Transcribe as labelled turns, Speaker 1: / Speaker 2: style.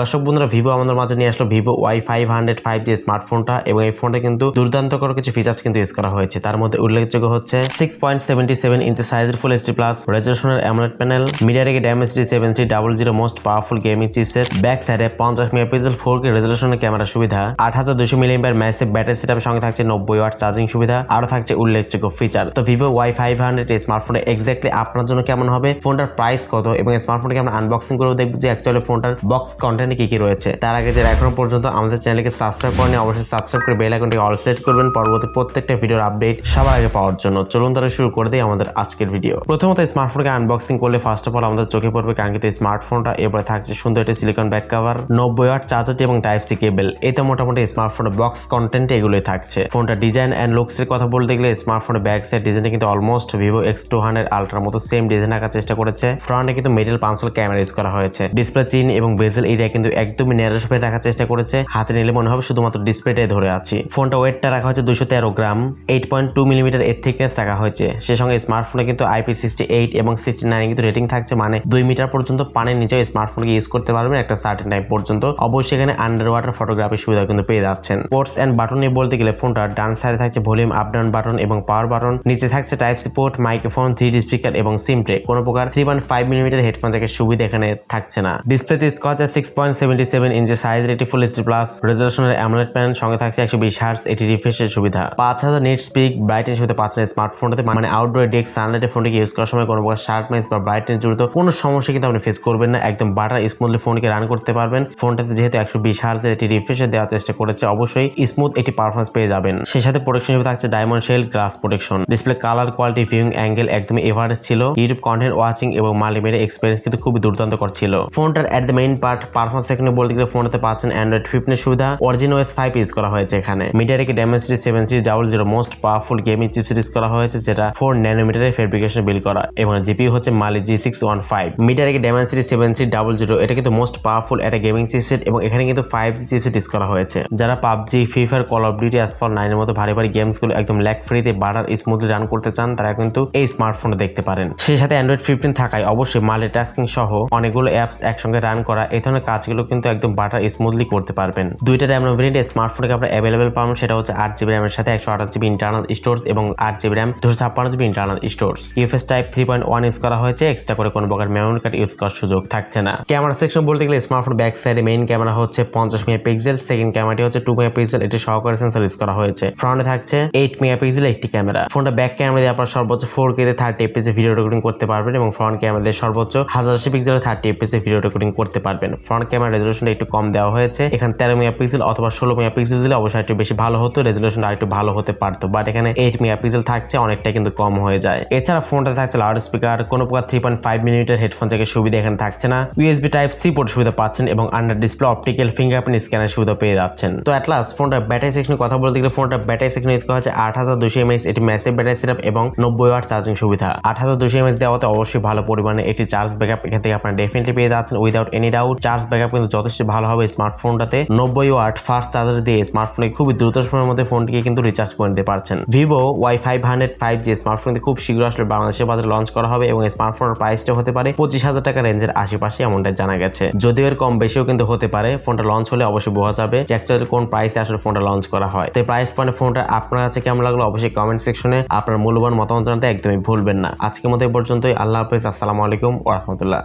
Speaker 1: দর্শক বন্ধুরা, ভিভো আমাদের মাঝে নিয়ে আসলো Vivo Y five hundred five G স্মার্টফোনটা এবং এই ফোনটা কিন্তু দুর্দান্ত দুর্দান্তকর কিছু ফিচার্স কিন্তু ইউজ করা হয়েছে। তার মধ্যে উল্লেখযোগ্য হচ্ছে six point seventy seven inch সাইজের full HD plus রেজলিউশনের AMOLED panel MediaTek Dimensity seven three double zero most powerful gaming chipset back সাইডে পঞ্চাশ মেগাপিক্সেল ফোর কে রেজলেশনের ক্যামেরা সুবিধা, আট হাজার দুশো মিলিমিটার ম্যাসিভ ব্যাটারি সেটআপের সঙ্গে থাকছে নব্বই ওয়াট চার্জিং সুবিধা আরও থাকছে উল্লেখযোগ্য ফিচার তো ভিভো ওয়াই ফাইভ হান্ড্রেড এই স্মার্টফোনে এক্স্যাক্টলি আপনার জন্য কেমন হবে ফোনটার প্রাইস কত এবং স্মার্টফোনটাকে আমরা আনবক্সিং করেও দেখব যে অ্যাকচুয়ালি ফোনটার বক্স কন্টেন্টে কি কি রয়েছে, তার আগে যারা এখনও পর্যন্ত আমাদের চ্যানেলকে সাবস্ক্রাইব করেনি অবশ্যই সাবস্ক্রাইব করে বেল আইকনটি অল সেট করবেন, পরবর্তী প্রত্যেকটা ভিডিওর আপডেট সবার আগে পাওয়ার জন্য। চলুন তাহলে শুরু করে দিই আমাদের আজকের ভিডিও প্রথমত স্মার্টফোনকে আনবক্সিং করলে ফার্স্ট অফ অল আমাদের চোখে পড়বে কাঙ্ক্ষিত স্মার্টফোনটা এরপরে থাকছে সুন্দর একটি সিলিকন ব্যাক কভার নব্বই ওয়াট চার্জারটি এবং টাইপ সি কেবল এতে মোটামুটি স্মার্টফোনের বক্স কন্টেন্ট এগুলোই থাকছে। ফোনটা ডিজাইন অ্যান্ড লুকস এর কথা বলতে গেলে স্মার্টফোনের ব্যাক সাইড ডিজাইনটা কিন্তু almost Vivo X two hundred আলট্রার মতো সেম ডিজাইন আঁকার চেষ্টা করেছে। ফ্রন্টে কিন্তু মেটাল পাঁচশোল ক্যামেরা ইউজ করা হয়েছে। ডিসপ্লে চিন এবং বেজেল এরিয়া কিন্তু একদমই ন্যারো শেপে রাখার চেষ্টা করেছে। হাতে নিলে মনে হবে শুধুমাত্র ডিসপ্লেটাই ধরে আছি। ফোনটা ওয়েটটা রাখা হয়েছে দুশো তেরো গ্রাম। এইট পয়েন্ট টু মিলিমিটার এর থিকনেস রাখা হয়েছে। সে সঙ্গে স্মার্টফোনে কিন্তু আইপি সিক্সটি এইট এবং সিক্সটি নাইন কিন্তু রেটিং থাকছে। মানে দুই মিটার পর্যন্ত পানির নিচেও স্মার্টফোনকে ইউজ করতে পারবেন একটা সার্টেন টাইম পর্যন্ত। অবশ্যই এখানে আন্ডার ওয়াটার ফটোগ্রাফির সুবিধা কিন্তু পেয়ে যাচ্ছেন। পোর্টস অ্যান্ড বাটন নিয়ে বলতে গেলে ফোনটা ডান সাইডে থাকছে ভলিউম আপ ডাউন বাটন এবং পাওয়ার বাটন নিচে থাকছে type C port microphone three D speaker এবং সিম ট্রে কোনো প্রকার three point five millimetre headphone থেকে সুবিধা এখানে থাকছে না। ডিসপ্লেতে Scotch six point seventy seven inch size এটি ফুল এইচডি প্লাস রেজলিউশনের অ্যামোলেড প্যানেল সঙ্গে থাকছে একশো বিশ হার্স এটি রিফ্রেশের সুবিধা। পাঁচ হাজার নেট স্পিক ব্রাইটনেস সুবিধা পাচ্ছেন স্মার্টফোনটাতে মানে আউটডোর ডেস্ক সানলাইটে ফোনটিকে ইউজ করার সময় কোনো প্রকার শার্পনেস বা ব্রাইটনেস জড়িত কোনো সমস্যা কিন্তু আপনি ফেস করবেন না, একদম বাটার স্মুথলি ফোনকে রান করতে পারবেন। ফোনটাতে যেহেতু একশো বিশ হার্সের এটি রিফ্রেশে দেওয়ার চেষ্টা করেছে, অবশ্যই স্মুথ একটি পারফরমেন্স পেয়ে যাবেন। সেই সাথে প্রোটেকশন হিসেবে থাকছে diamond shell glass protection display colour quality viewing angle একদমই এভারেজ ছিল। ইউটিউব কন্টেন্ট ওয়াচিং এবং মাল্টিমিডিয়া এক্সপিরিয়েন্স কিন্তু খুবই দুর্দান্তকর ছিল। ফোনটার at the main part performance সেকশনে বলতে গেলে ফোনটাতে পাচ্ছেন অ্যান্ড্রয়েড ফিফটিনের সুবিধা। অরিজিন ওএস ফাইভ ইউজ করা হয়েছে এখানে। MediaTek Dimensity seven three double zero most powerful gaming chips use করা হয়েছে, যেটা ফোর ন্যানোমিটারের ফেব্রিকেশন বিল করা। এবং জিপিউ হচ্ছে Mali G six one five MediaTek Dimensity seven three double zero এটা কিন্তু মোস্ট পাওয়ারফুল একটা গেমিং চিপসেট এবং এখানে কিন্তু ফাইভ জি চিপসেট ইউজ করা হয়েছে। যারা PUBG free fire call of duty Asphalt নাইনের মতো ভারী ভারী গেমসগুলো একদম ল্যাক ফ্রিতে বাটার স্মুথলি রান করতে চান, তারা কিন্তু এই স্মার্টফোনটা দেখতে পারেন। সেই সাথে অ্যান্ড্রয়েড ফিফটিন থাকায় অবশ্যই মাল্টি টাস্কিং সহ অনেকগুলো অ্যাপস একসঙ্গে রান করা, এই ধরনের কাজগুলো কিন্তু একদম বাটার স্মুথলি করতে পারবেন। দুইটা র্যাম ভেরিয়েন্ট স্মার্টফোনকে আপনার অ্যাভেলেবেল পাবেন সেটা হচ্ছে আট জিবি র্যামের সাথে একশো আঠাশ জিবি ইন্টারনাল স্টোর্স এবং আট জিবি র্যাম দুশো ছাপ্পান্ন GB internal storage UFS type three point one use করা হয়েছে এক্সট্রা করে কোনো প্রকার মেমোরি কার্ড ইউজ করার সুযোগ থাকছে না। ক্যামেরা সেকশন বলতে গেলে স্মার্টফোন ব্যাক সাইডে মেইন ক্যামেরা হচ্ছে পঞ্চাশ মেগাপিক্সেল সেকেন্ড ক্যামেরাটি হচ্ছে টু মেগাপিক্সেল এটি সহকারে সেন্সর ইউজ করা হয়েছে। ফ্রন্টে থাকছে এইট মেগাপিক্সেল একটি ক্যামেরা ফোনটা ব্যাক ক্যামেরা দিয়ে আপনার সর্বোচ্চ ফোর কে থার্টি এপিসে ভিডিও রেকর্ডিং করতে পারবেন এবং ফ্রন্ট ক্যামেরা দিয়ে সর্বোচ্চ হাজার পিক্সেল থার্টি এপিসে ভিডিও রেকর্ডিং করতে পারবেন। ফ্রন্ট ক্যামেরা রেজলিউশনটা একটু কম দেওয়া হয়েছে। এখানে তেরো মেগাপিক্সেল অথবা ষোলো মেগাপিক্সেল দিলে অবশ্যই একটু বেশি ভালো হতো রেজলিউশনটা একটু ভালো হতে পারতো। বাট এখানে এইট মেগাপিক্সেল থাকছে, অনেকটা কিন্তু কম হয়ে যায়। এছাড়া ফোনটা থাকছে লাউড স্পিকার কোনো প্রকার three point five millimetre headphone থেকে সুবিধা এখানে থাকছে না। ইউএসবি টাইপ সি পোর্ট সুবিধা পাচ্ছেন এবং আন্ডার ডিসপ্লে অপটিক্যাল ফিঙ্গারপ্রিন্ট স্ক্যানের সুবিধা পেয়ে যাচ্ছেন। তো অ্যাট লাস্ট ফোনটা ব্যাটারি সেকশনে কথা বলতে গেলে ফোনটা ব্যাটারি সেকশন ইউজ করা হচ্ছে আট হাজার দুশো এমএস এটি ম্যাসিভ ব্যাটারি সেটআপ এবং নব্বই ওয়াট চার্জিং সুবিধা। আট হাজার দুশো এমএস দেওয়াতে অবশ্যই ভালো পরিমাণে একটি চার্জ ব্যাকআপ এখান থেকে আপনারা ডেফিনেটলি পেয়ে যাচ্ছেন without any doubt charge backup কিন্তু যথেষ্ট ভালো হবে স্মার্টফোনটাতে নব্বই ওয়াট ফাস্ট চার্জার দিয়ে স্মার্টফোনে খুবই দ্রুত সময়ের মধ্যে ফোনটিকে কিন্তু রিচার্জ করে নিতে পারছেন। Vivo Y five hundred five G smartphone খুব শীঘ্র আসলে বাংলাদেশের বাজারে লঞ্চ করা হবে এবং স্মার্টফোনের প্রাইসটা হতে পারে। পঁচিশ হাজার টাকা রেঞ্জের আশেপাশে এমনটাই জানা গেছে। যদিও এর কম বেশিও কিন্তু হতে পারে। ফোনটা লঞ্চ হলে অবশ্যই বোঝা যাবে যে অ্যাকচুয়ালি কোন প্রাইসে আসলে ফোনটা লঞ্চ করা হয়। তো প্রাইস পয়েন্ট ফোনটা আপনার কাছে কেমন লাগল অবশ্যই কমেন্ট সেকশনে আপনার মূল্যবান মতামত জানাতে একদমই ভুলবেন না। আজকের মতো এই পর্যন্তই। আল্লাহ হাফেজ। আসসালামু আলাইকুম ওরহমতুল্লাহ